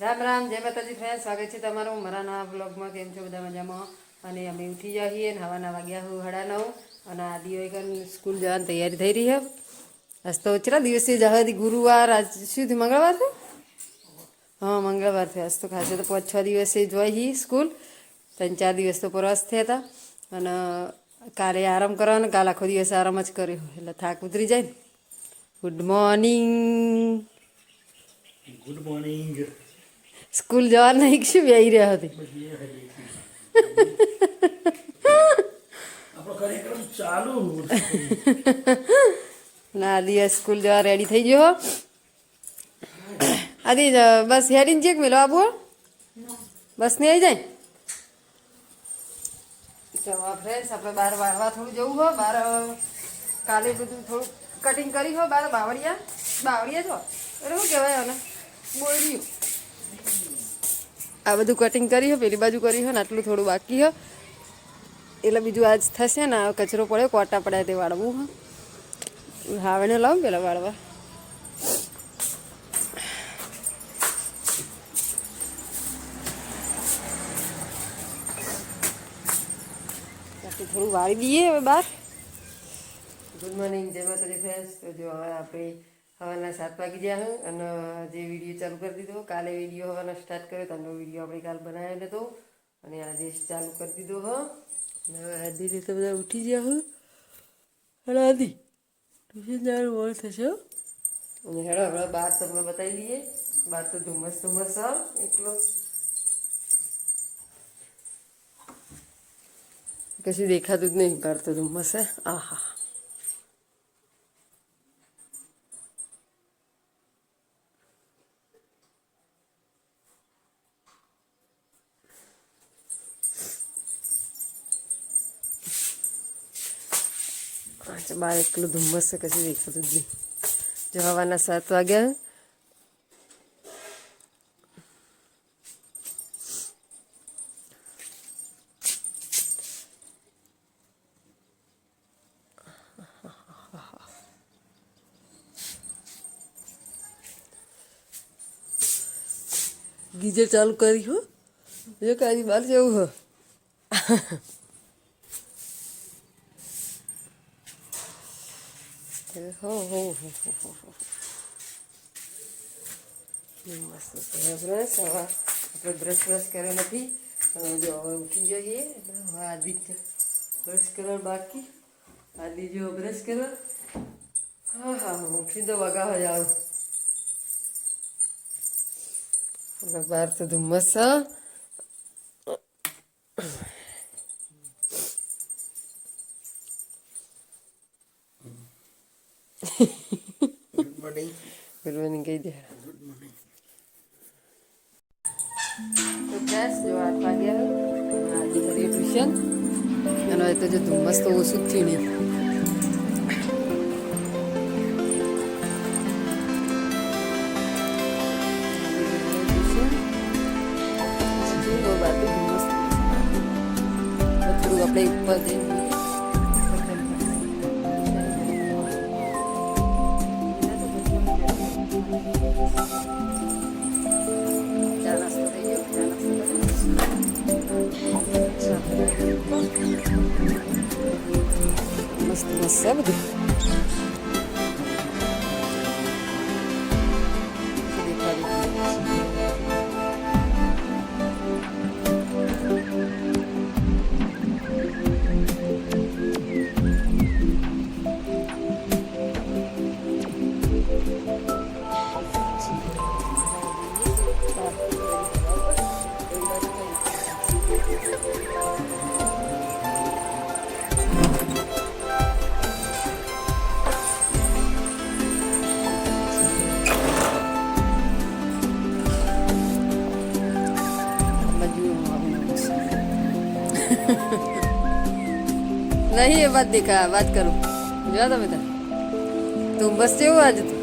રામ રામ, જય માતાજી ફ્રેન્ડ સ્વાગત છે તમારું મારા નવા બ્લોગમાં કેમ છો બધા મજામાં? અને અમે ઉઠી ગયા છીએ ને હવાના વાગ્યા હું હડા નવ. અને આ દિવસ સ્કૂલ જવાની તૈયારી થઈ રહી છે આજ તો કેટલા દિવસે જવાથી ગુરુવાર? આજ શું મંગળવાર છે? હા, મંગળવાર થયો આજ તો ખાસે તો પાંચ છ દિવસે જોઈ હી સ્કૂલ. ત્રણ ચાર દિવસ તો પ્રવાસ થયા હતા. અને કાલે આરામ કરવાનો, કાલ આખો દિવસ આરામ જ કર્યો. એટલે થાક ઉતરી જાય good morning good morning school જવા નહીં કે શું વ્યાઈ રહ્યા હતી? ચાલુ ના દિવસ સ્કૂલ જવા રેડી થઈ ગયો આદિ બસ હેડીને ચેક મેલો આબુ બસ ને આવી જાય. તો ફ્રેન્ડ્સ આપણે બહાર વાળવા થોડું જવું હો. બહાર કાલે બધું થોડું કટિંગ કરી હો. બાર બાવળિયા. બાવળિયા છો? એટલે શું કહેવાય આને? બોર્યું આ બધું કટિંગ કરી હો, પેલી બાજુ કરી હો, ને આટલું થોડું બાકી હો. એટલે બીજું આજ થશે ને આ કચરો પડ્યો, કોટા પડ્યા તે વાળવું હો. હાવણે લાવું પેલા વાળવા. થોડું વાળી દઈએ હવે બહાર. ગુડ મોર્નિંગ જય માતાજી ફ્રેન્ડ્સ તો જો હવે આપણે હવાના સાત વાગી ગયા હું અને જે વીડિયો ચાલુ કરી દીધો. કાલે વીડિયો હવાના સ્ટાર્ટ કર્યો તો વીડિયો આપણે કાલ બનાવેલો હતો અને આજે ચાલુ કરી દીધો હ. અને હવે આધી રીતે બધા ઉઠી ગયા હું. અને આધી ટ્યુશન જવાનું બોલ થશે. અને હેડો હમણાં બહાર તમને બતાવી દઈએ. બહાર તો ધુમ્મસ ધુમ્મસ હા, એકલો. કશું દેખાતું જ નહીં બહાર તો ધુમ્મસ હે. આહા. અચ્છા બાર એકલું ધુમ્મસ છે કશું દેખાતું જ નહીં જો હવાના સાત વાગ્યા ગીઝર ચાલુ કરી હો જો કાજી બહાર જવું હો હો હો હો હો હો હો. મસ્ત છે. બ્રશ, હવે આપણે બ્રશ બ્રશ કર્યો નથી. જો, હવે ઉઠી જઈએ. હવે આદિત્ય બ્રશ કરવા બાકી. આદિ બ્રશ કરવા. હા હા ઉઠી તો વગાવા જાવ અને બહાર તો ધુમ્મસ ગુડ મોર્નિંગ કહી દે ગુડ મોર્નિંગ તો બસ જો આઠ વાગ્યા આજે કરીએ ટ્યુશન. અને હવે તો જો ધુમ્મસ તો ઓછું જ થયું નહીં આપણે ઉપર જઈને નાસ્તો કરી મસ્ત નહીં એ વાત દેખા વાત કરું જોયા તમે તાર તું બસ જેવું આજે તું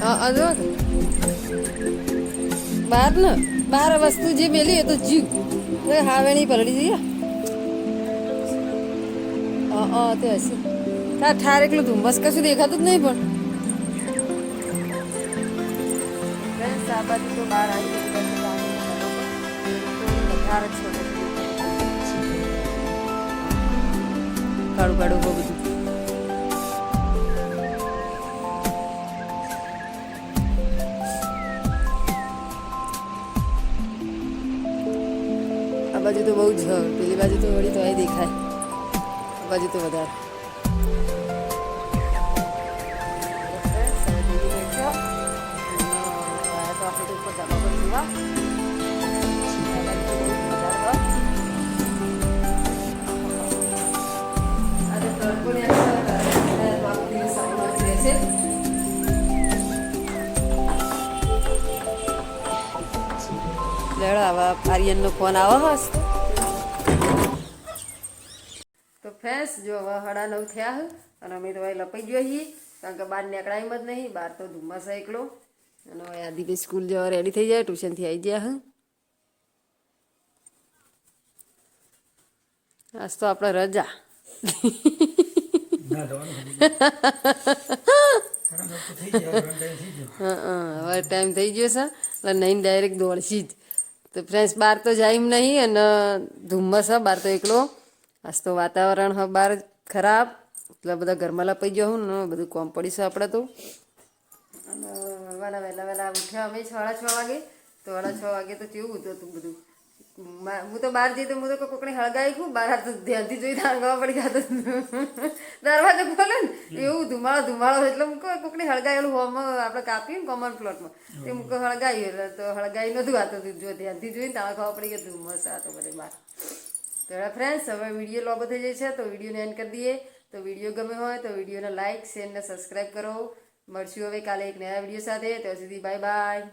હા હા જો બહાર ને બહાર વસ્તુ જે મેલી એ તો જીવ. એ હાવેણી પલળી જઈએ. હા હા તે હશે. તાર ઠાર એકલું ધુમ્મસ કશું દેખાતું જ નહીં પણ. બાજુ તો બહાર આવી કાળું કાળું બધું. બાજુ તો બહુ જ હ. પેલી બાજુ તો વળી તો અહીં દેખાય આ બાજુ તો વધારે લેડો આવા આર્યનનો ફોન આવો હસ તો ફ્રેન્ડ્સ જો હવે હડા નવ થયા હે અને અમે તો હવે લપાઈ ગયો છીએ કારણ કે બહાર નીકળાય જ નહીં બહાર તો ધુમ્મસ એકલો. અને હવે આદિભાઈ સ્કૂલ જવા રેડી થઈ જાય ટ્યુશનથી આવી ગયા હે. આજ તો આપણે રજા. ના જવાનું થઈ જાય થઈ ગયો. હા હા હવે ટાઈમ થઈ ગયો છે એટલે નહીં ડાયરેક્ટ દોડશી જ. તો ફ્રેન્ડ્સ બહાર તો જાય નહીં અને ધુમ્મસ હ બહાર તો એકલો. આજ તો વાતાવરણ હ બહાર ખરાબ. એટલે બધા ઘરમાં લપાઈ ગયો હું ને બધું કોમ પડીશું આપણે તો. અને વહેલા વહેલા વહેલા ઉઠ્યા અમે, સાડા છ વાગે. તો વાળા છ વાગે તો કેવું હતું બધું? હું તો બહાર જઈ તો હું તો કોકને હળગાવી છું બહાર તો ધ્યાનથી જોઈ હળગાવા પડી જતો દરવાજો ખોલે ને. એવું ધુમાડો ધુમાડો એટલે મૂકો કોકને હળગાવેલું હોમ, આપણે કાપીએ ને કોમન પ્લોટમાં તે મૂકો હળગાવ્યું એટલે તો હળગાવી નતું આતો જો ધ્યાનથી જોઈને તાળા ખાવા પડી ગયા, ધુમ્મસ આતો તો બધે બહાર. તો ફ્રેન્ડ્સ હવે વીડિયો લોબો થઈ જાય છે, તો વિડીયોને એન્ડ કરી દઈએ. તો વીડિયો ગમે હોય તો વિડીયોને લાઇક શેર ને સબસ્ક્રાઈબ કરો. મળશું હવે કાલે એક નયા વીડિયો સાથે. ત્યાં સુધી બાય બાય